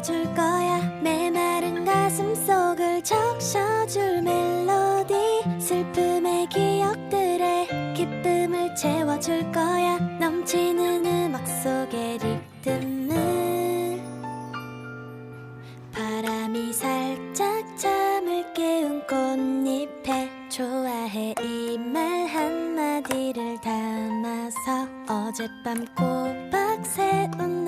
들려줄 거야. 메마른 가슴 속을 적셔줄 멜로디. 슬픔의 기억들에 기쁨을 채워줄 거야. 넘치는 음악 속에 리듬을 바람이 살짝 잠을 깨운 꽃잎에 좋아해 이 말 한마디를 담아서 어젯밤 꼬박 새운